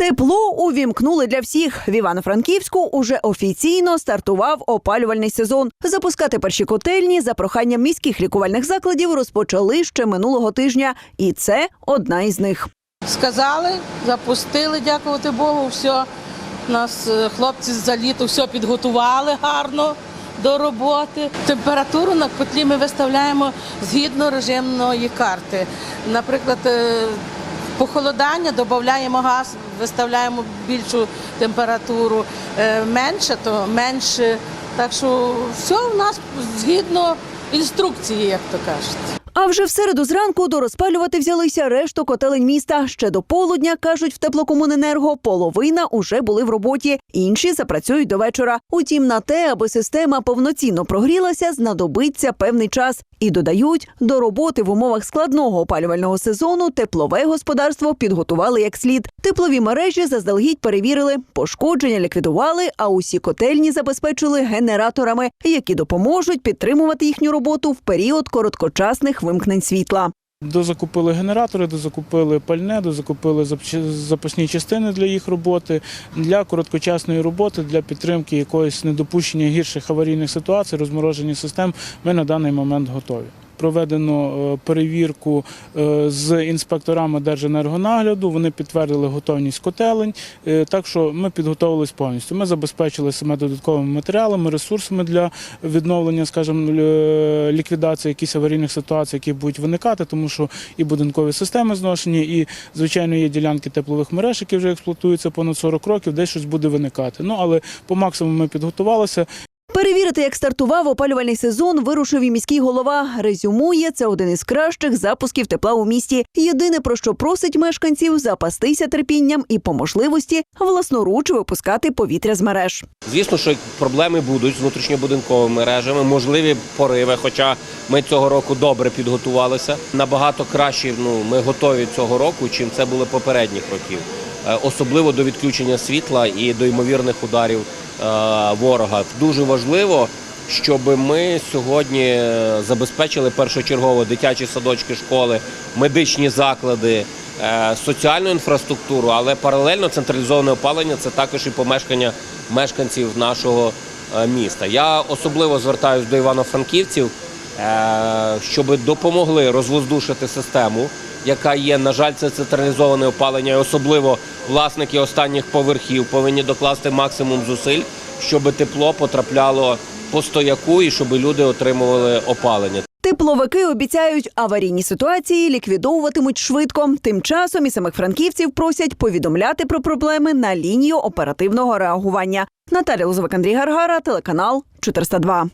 Тепло увімкнули для всіх. В Івано-Франківську уже офіційно стартував опалювальний сезон. Запускати перші котельні за проханням міських лікувальних закладів розпочали ще минулого тижня, і це одна із них. Сказали, запустили, дякувати Богу, все. Нас е, хлопці за літо все підготували гарно до роботи. Температуру на котлі ми виставляємо згідно режимної карти. Наприклад, е, похолодання додаємо газ, виставляємо більшу температуру. Е, Менше, то менше. Так що все у нас згідно інструкції, як то кажуть. А вже в середу зранку дорозпалювати взялися решту котелень міста. Ще до полудня кажуть в теплокомуненерго. Половина уже були в роботі, інші запрацюють до вечора. Утім, на те, аби система повноцінно прогрілася, знадобиться певний час. І додають, до роботи в умовах складного опалювального сезону теплове господарство підготували як слід. Теплові мережі заздалегідь перевірили, пошкодження ліквідували, а усі котельні забезпечили генераторами, які допоможуть підтримувати їхню роботу в період короткочасних вимкнень світла. Дозакупили генератори, дозакупили пальне, дозакупили запасні частини для їх роботи, для короткочасної роботи, для підтримки якоїсь недопущення гірших аварійних ситуацій, розмороження систем. Ми на даний момент готові. Проведено е, перевірку е, з інспекторами Держенергонагляду. Вони підтвердили готовність котелень. Е, Так що ми підготовились повністю. Ми забезпечили себе додатковими матеріалами, ресурсами для відновлення, скажімо, ліквідації якихось аварійних ситуацій, які будуть виникати, тому що і будинкові системи зношені, і звичайно є ділянки теплових мереж, які вже експлуатуються понад 40 років, десь щось буде виникати. Ну але по максимуму ми підготувалися. Перевірити, як стартував опалювальний сезон, вирушив і міський голова. Резюмує, це один із кращих запусків тепла у місті. Єдине про що просить мешканців запастися терпінням і по можливості власноруч випускати повітря з мереж. Звісно, що проблеми будуть з внутрішньобудинковими мережами, можливі пориви. Хоча ми цього року добре підготувалися. Набагато краще ну, ми готові цього року, чим це було попередніх років. Е, Особливо до відключення світла і до ймовірних ударів ворога. Дуже важливо, щоб ми сьогодні е, забезпечили першочергово дитячі садочки, школи, медичні заклади, е, соціальну інфраструктуру, але паралельно централізоване опалення це також і помешкання мешканців нашого е, міста. Я особливо звертаюся до івано-франківців, е, щоб допомогли розвоздушити систему, яка є, на жаль, це централізоване опалення, і особливо власники останніх поверхів повинні докласти максимум зусиль, щоб тепло потрапляло по стояку і щоб люди отримували опалення. Тепловики обіцяють, аварійні ситуації ліквідовуватимуть швидко. Тим часом і самих франківців просять повідомляти про проблеми на лінію оперативного реагування. Наталя Лозовик, Андрій Гаргара, телеканал 402.